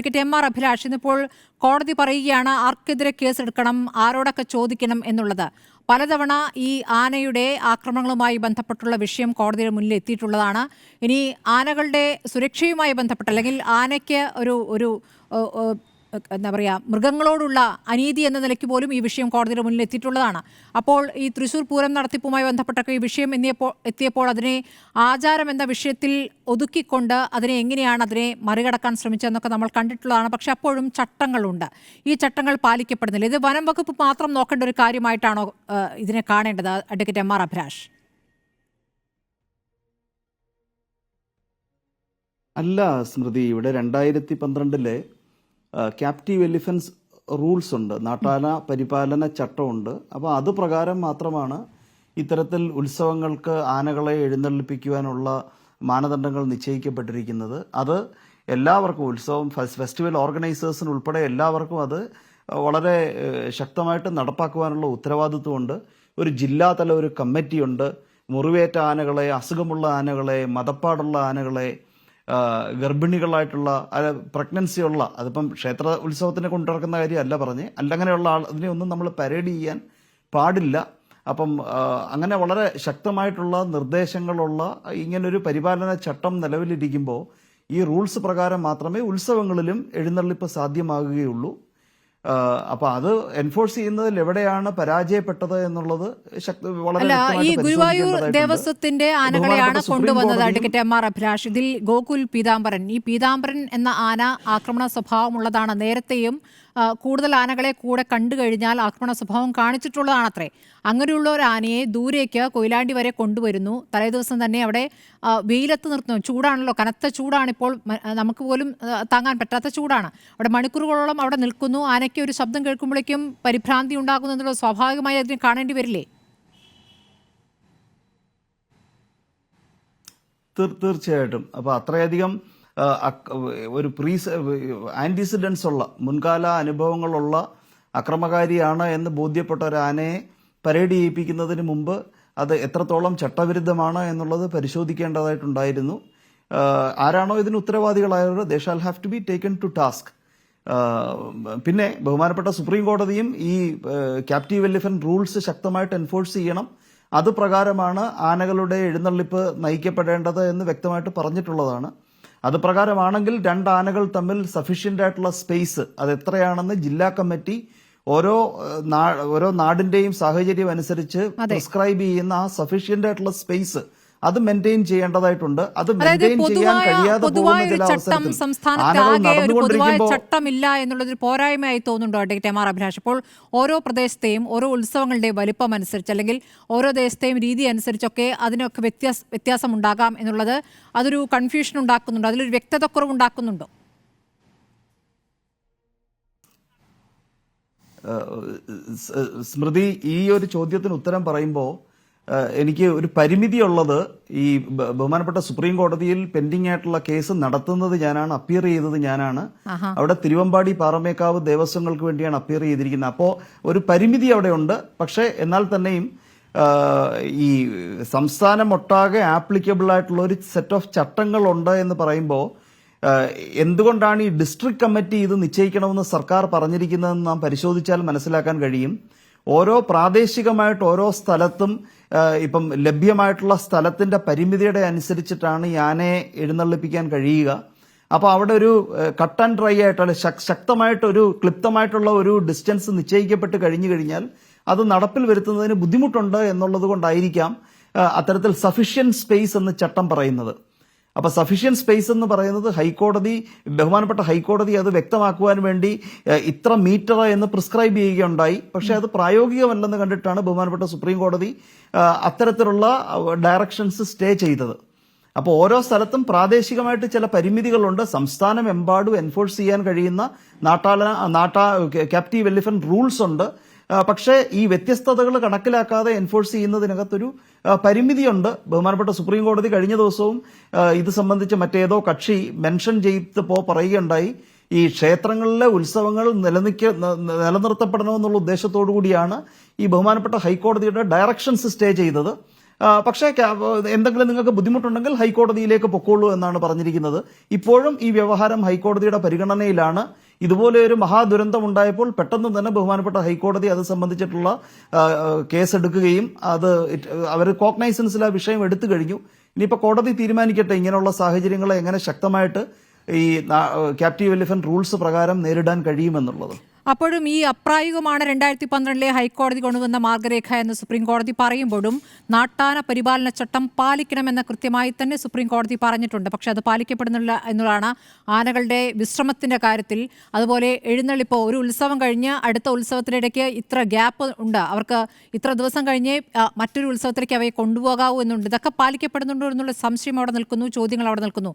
Advocate M R Abhilash ഇന്നിപ്പോൾ കോടതി പറയുകയാണ് ആർക്കെതിരെ കേസെടുക്കണം ആരോടൊക്കെ ചോദിക്കണം എന്നുള്ളത്. പലതവണ ഈ ആനയുടെ ആക്രമണങ്ങളുമായി ബന്ധപ്പെട്ടുള്ള വിഷയം കോടതിയുടെ മുന്നിൽ എത്തിയിട്ടുള്ളതാണ്. ഇനി ആനകളുടെ സുരക്ഷയുമായി ബന്ധപ്പെട്ട് അല്ലെങ്കിൽ ആനയ്ക്ക് ഒരു ഒരു എന്താ പറയുക മൃഗങ്ങളോടുള്ള അനീതി എന്ന നിലയ്ക്ക് പോലും ഈ വിഷയം കോടതിയുടെ മുന്നിൽ എത്തിയിട്ടുള്ളതാണ്. അപ്പോൾ ഈ തൃശൂർ പൂരം നടത്തിപ്പുമായി ബന്ധപ്പെട്ടൊക്കെ ഈ വിഷയം എന്നിയപ്പോൾ എത്തിയപ്പോൾ അതിനെ ആചാരം എന്ന വിഷയത്തിൽ ഒതുക്കിക്കൊണ്ട് അതിനെ എങ്ങനെയാണ് അതിനെ മറികടക്കാൻ ശ്രമിച്ചതെന്നൊക്കെ നമ്മൾ കണ്ടിട്ടുള്ളതാണ്. പക്ഷെ അപ്പോഴും ചട്ടങ്ങളുണ്ട്. ഈ ചട്ടങ്ങൾ പാലിക്കപ്പെടുന്നില്ല. ഇത് വനം വകുപ്പ് മാത്രം നോക്കേണ്ട ഒരു കാര്യമായിട്ടാണോ ഇതിനെ കാണേണ്ടത് അഡ്വക്കേറ്റ് എം ആർ അഭിലാഷ്? അല്ല സ്മൃതി ഇവിടെ രണ്ടായിരത്തി പന്ത്രണ്ടിലെ ക്യാപ്റ്റീവ് എലിഫൻസ് റൂൾസ് ഉണ്ട്. നാട്ടാന പരിപാലന ചട്ടമുണ്ട്. അപ്പോൾ അത് പ്രകാരം മാത്രമാണ് ഇത്തരത്തിൽ ഉത്സവങ്ങൾക്ക് ആനകളെ എഴുന്നള്ളിപ്പിക്കുവാനുള്ള മാനദണ്ഡങ്ങൾ നിശ്ചയിക്കപ്പെട്ടിരിക്കുന്നത്. അത് എല്ലാവർക്കും ഉത്സവം ഫെസ്റ്റിവൽ ഓർഗനൈസേഴ്സിന് ഉൾപ്പെടെ എല്ലാവർക്കും അത് വളരെ ശക്തമായിട്ട് നടപ്പാക്കുവാനുള്ള ഉത്തരവാദിത്വമുണ്ട്. ഒരു ജില്ലാതല ഒരു കമ്മിറ്റിയുണ്ട്. മുറിവേറ്റ ആനകളെ അസുഖമുള്ള ആനകളെ മതപ്പാടുള്ള ആനകളെ ഗർഭിണികളായിട്ടുള്ള പ്രഗ്നൻസി ഉള്ള അതിപ്പം ക്ഷേത്ര ഉത്സവത്തിനെ കൊണ്ടിറക്കുന്ന കാര്യമല്ല പറഞ്ഞ് അല്ലങ്ങനെയുള്ള ആൾ അതിനെയൊന്നും നമ്മൾ പരേഡ് ചെയ്യാൻ പാടില്ല. അപ്പം അങ്ങനെ വളരെ ശക്തമായിട്ടുള്ള നിർദ്ദേശങ്ങളുള്ള ഇങ്ങനൊരു പരിപാലന ചട്ടം നിലവിലിരിക്കുമ്പോൾ ഈ റൂൾസ് പ്രകാരം മാത്രമേ ഉത്സവങ്ങളിലും എഴുന്നള്ളിപ്പ് സാധ്യമാകുകയുള്ളൂ. അപ്പൊ അത് എൻഫോഴ്സ് ചെയ്യുന്നതിൽ എവിടെയാണ് പരാജയപ്പെട്ടത് എന്നുള്ളത് ശക്ത വളരെ ഈ ഗുരുവായൂർ ദേവസ്വത്തിന്റെ ആനകളെയാണ് കൊണ്ടുവന്നത് അഡ്വക്കേറ്റ് എം ആർ അഭിലാഷ്. ഇതിൽ ഗോകുൽ പീതാംബരൻ. ഈ പീതാംബരൻ എന്ന ആന ആക്രമണ സ്വഭാവമുള്ളതാണ്. നേരത്തെയും കൂടുതൽ ആനകളെ കൂടെ കണ്ടു കഴിഞ്ഞാൽ ആക്രമണ സ്വഭാവം കാണിച്ചിട്ടുള്ളതാണത്രേ. അങ്ങനെയുള്ള ഒരു ആനയെ ദൂരേക്ക് കൊയിലാണ്ടി വരെ കൊണ്ടുവരുന്നു. തലേദിവസം തന്നെ അവിടെ വെയിലത്ത് നിർത്തുന്നു. ചൂടാണല്ലോ കനത്ത ചൂടാണിപ്പോൾ നമുക്ക് പോലും താങ്ങാൻ പറ്റാത്ത ചൂടാണ്. അവിടെ മണിക്കൂറുകളോളം അവിടെ നിൽക്കുന്നു. ആനയ്ക്ക് ഒരു ശബ്ദം കേൾക്കുമ്പോഴേക്കും പരിഭ്രാന്തി ഉണ്ടാകുന്നു എന്നുള്ളത് സ്വാഭാവികമായി അതിനെ കാണേണ്ടി വരില്ലേ? തീർച്ചയായിട്ടും. അപ്പോൾ അത്രയധികം ഒരു പ്രീ ആന്റിസിഡൻസ് ഉള്ള മുൻകാല അനുഭവങ്ങളുള്ള അക്രമകാരിയാണ് എന്ന് ബോധ്യപ്പെട്ട ഒരു ആനയെ പരേഡ് ചെയ്യിപ്പിക്കുന്നതിന് മുമ്പ് അത് എത്രത്തോളം ചട്ടവിരുദ്ധമാണ് എന്നുള്ളത് പരിശോധിക്കേണ്ടതായിട്ടുണ്ടായിരുന്നു. ആരാണോ ഇതിന് ഉത്തരവാദികളായവർ they shall have to be taken to task പിന്നെ ബഹുമാനപ്പെട്ട സുപ്രീം കോടതിയും ഈ ക്യാപ്റ്റീവ് എലിഫന്റ് റൂൾസ് ശക്തമായിട്ട് എൻഫോഴ്സ് ചെയ്യണം. അത് പ്രകാരമാണ് ആനകളുടെ എഴുന്നള്ളിപ്പ് നയിക്കപ്പെടേണ്ടത് എന്ന് വ്യക്തമായിട്ട് പറഞ്ഞിട്ടുള്ളതാണ്. അത് പ്രകാരമാണെങ്കിൽ രണ്ട് ആനകൾ തമ്മിൽ സഫീഷ്യന്റ് ആയിട്ടുള്ള സ്പേസ് അത് എത്രയാണെന്ന് ജില്ലാ കമ്മിറ്റി ഓരോ ഓരോ നാടിന്റെയും സാഹചര്യം അനുസരിച്ച് പ്രിസ്ക്രൈബ് ചെയ്യുന്ന ആ സഫീഷ്യന്റ് ആയിട്ടുള്ള സ്പേസ് അത് മെയിന്റെയിൻ ചെയ്യേണ്ടതായിട്ടുണ്ട്. അത് മെയിന്റെയിൻ ചെയ്യാൻ കഴിയാതെ പോകുന്ന ചില അവസരത്തിൽ ചട്ടമില്ല എന്നുള്ളത് പോരായ്മയായി തോന്നുന്നുണ്ടോ അഡ്വക്കേറ്റ് എം ആർ അഭിലാഷ്? അപ്പോൾ ഓരോ പ്രദേശത്തെയും ഓരോ ഉത്സവങ്ങളുടെയും വലിപ്പം അനുസരിച്ച് അല്ലെങ്കിൽ ഓരോ ദേശത്തെയും രീതി അനുസരിച്ചൊക്കെ അതിനൊക്കെ വ്യത്യാസ വ്യത്യാസം ഉണ്ടാകാം എന്നുള്ളത് അതൊരു കൺഫ്യൂഷൻ ഉണ്ടാക്കുന്നുണ്ടോ. അതിലൊരു വ്യക്തതക്കുറവ് ഉണ്ടാക്കുന്നുണ്ടോ? സ്മൃതി ഈ ഒരു ചോദ്യത്തിന് ഉത്തരം പറയുമ്പോൾ എനിക്ക് ഒരു പരിമിതിയുള്ളത് ഈ ബഹുമാനപ്പെട്ട സുപ്രീം കോടതിയിൽ പെൻഡിംഗ് ആയിട്ടുള്ള കേസ് നടത്തുന്നത് ഞാനാണ് അപ്പിയർ ചെയ്തത് ഞാനാണ്. അവിടെ തിരുവമ്പാടി പാറമേക്കാവ് ദേവസ്വങ്ങൾക്ക് വേണ്ടിയാണ് അപ്പിയർ ചെയ്തിരിക്കുന്നത്. അപ്പോൾ ഒരു പരിമിതി അവിടെ ഉണ്ട് പക്ഷേ എന്നാൽ തന്നെയും ഈ ഈ സംസ്ഥാനമൊട്ടാകെ ആപ്ലിക്കബിൾ ആയിട്ടുള്ള ഒരു സെറ്റ് ഓഫ് ചട്ടങ്ങളുണ്ട് എന്ന് പറയുമ്പോൾ എന്തുകൊണ്ടാണ് ഈ ഡിസ്ട്രിക്ട് കമ്മിറ്റി ഇത് നിശ്ചയിക്കണമെന്ന് സർക്കാർ പറഞ്ഞിരിക്കുന്നതെന്ന് നാം പരിശോധിച്ചാൽ മനസ്സിലാക്കാൻ കഴിയും. ഓരോ പ്രാദേശികമായിട്ട് ഓരോ സ്ഥലത്തും ഇപ്പം ലഭ്യമായിട്ടുള്ള സ്ഥലത്തിന്റെ പരിമിതിയുടെ അനുസരിച്ചിട്ടാണ് ഈ ആനയെ എഴുന്നള്ളിപ്പിക്കാൻ കഴിയുക. അപ്പോൾ അവിടെ ഒരു കട്ട് ആൻഡ് ഡ്രൈ ആയിട്ടുള്ള ശക്- ശക്തമായിട്ടൊരു ക്ലിപ്തമായിട്ടുള്ള ഒരു ഡിസ്റ്റൻസ് നിശ്ചയിക്കപ്പെട്ട് കഴിഞ്ഞു കഴിഞ്ഞാൽ അത് നടപ്പിൽ വരുത്തുന്നതിന് ബുദ്ധിമുട്ടുണ്ട് എന്നുള്ളത് കൊണ്ടായിരിക്കാം അത്തരത്തിൽ സഫീഷ്യൻ സ്പേസ് എന്ന് ചട്ടം പറയുന്നത്. അപ്പൊ സഫീഷ്യൻ സ്പേസ് എന്ന് പറയുന്നത് ഹൈക്കോടതി ബഹുമാനപ്പെട്ട ഹൈക്കോടതി അത് വ്യക്തമാക്കുവാൻ വേണ്ടി ഇത്ര മീറ്റർ എന്ന് പ്രിസ്ക്രൈബ് ചെയ്യുകയുണ്ടായി. പക്ഷെ അത് പ്രായോഗികമല്ലെന്ന് കണ്ടിട്ടാണ് ബഹുമാനപ്പെട്ട സുപ്രീം കോടതി അത്തരത്തിലുള്ള ഡയറക്ഷൻസ് സ്റ്റേ ചെയ്തത്. അപ്പോൾ ഓരോ സ്ഥലത്തും പ്രാദേശികമായിട്ട് ചില പരിമിതികളുണ്ട്. സംസ്ഥാനം എമ്പാടും എൻഫോഴ്സ് ചെയ്യാൻ കഴിയുന്ന നാട്ടാല നാട്ടാ ക്യാപ്റ്റീവ് വെല്ലിഫൻ റൂൾസ് ഉണ്ട്. പക്ഷേ ഈ വ്യത്യസ്തതകൾ കണക്കിലാക്കാതെ എൻഫോഴ്സ് ചെയ്യുന്നതിനകത്തൊരു പരിമിതിയുണ്ട്. ബഹുമാനപ്പെട്ട സുപ്രീം കോടതി കഴിഞ്ഞ ദിവസവും ഇത് സംബന്ധിച്ച് മറ്റേതോ കക്ഷി മെൻഷൻ ചെയ്തപ്പോൾ പറയുകയുണ്ടായി. ഈ ക്ഷേത്രങ്ങളിലെ ഉത്സവങ്ങൾ നിലനിൽക്ക നിലനിർത്തപ്പെടണമെന്നുള്ള ഉദ്ദേശത്തോടു കൂടിയാണ് ഈ ബഹുമാനപ്പെട്ട ഹൈക്കോടതിയുടെ ഡയറക്ഷൻസ് സ്റ്റേ ചെയ്തത്. പക്ഷേ എന്തെങ്കിലും നിങ്ങൾക്ക് ബുദ്ധിമുട്ടുണ്ടെങ്കിൽ ഹൈക്കോടതിയിലേക്ക് പൊക്കോളൂ എന്നാണ് പറഞ്ഞിരിക്കുന്നത്. ഇപ്പോഴും ഈ വ്യവഹാരം ഹൈക്കോടതിയുടെ പരിഗണനയിലാണ്. ഇതുപോലെ ഒരു മഹാദുരന്തം ഉണ്ടായപ്പോൾ പെട്ടെന്ന് തന്നെ ബഹുമാനപ്പെട്ട ഹൈക്കോടതി അത് സംബന്ധിച്ചിട്ടുള്ള കേസ് എടുക്കുകയും അത് അവർ കോഗ്നൈസൻസിൽ ആ വിഷയം എടുത്തു കഴിഞ്ഞു. ഇനിയിപ്പോൾ കോടതി തീരുമാനിക്കട്ടെ ഇങ്ങനെയുള്ള സാഹചര്യങ്ങളെ എങ്ങനെ ശക്തമായിട്ട് ഈ ക്യാപ്റ്റീവ് എലിഫന്റ് റൂൾസ് പ്രകാരം നേരിടാൻ കഴിയുമെന്നുള്ളത്. അപ്പോഴും ഈ അപ്രായോഗികമാണ് രണ്ടായിരത്തി പന്ത്രണ്ടിലെ ഹൈക്കോടതി കൊണ്ടുവന്ന മാർഗരേഖ എന്ന് സുപ്രീം കോടതി പറയുമ്പോഴും നാട്ടാന പരിപാലന ചട്ടം പാലിക്കണമെന്ന് കൃത്യമായി തന്നെ സുപ്രീം കോടതി പറഞ്ഞിട്ടുണ്ട്. പക്ഷെ അത് പാലിക്കപ്പെടുന്നില്ല എന്നുള്ളതാണ് ആനകളുടെ വിശ്രമത്തിന്റെ കാര്യത്തിൽ. അതുപോലെ എഴുന്നള്ളിപ്പ് ഒരു ഉത്സവം കഴിഞ്ഞ് അടുത്ത ഉത്സവത്തിനിടയ്ക്ക് ഇത്ര ഗ്യാപ്പ് ഉണ്ട്. അവർക്ക് ഇത്ര ദിവസം കഴിഞ്ഞേ മറ്റൊരു ഉത്സവത്തിലേക്ക് അവയെ കൊണ്ടുപോകാവൂ എന്നുണ്ട്. ഇതൊക്കെ പാലിക്കപ്പെടുന്നുണ്ടോ എന്നുള്ള സംശയം അവിടെ നിൽക്കുന്നു ചോദ്യങ്ങൾ അവിടെ നിൽക്കുന്നു.